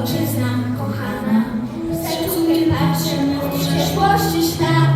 ojczyzna kochana, z szacunkiem patrzę na przyszłości ślad.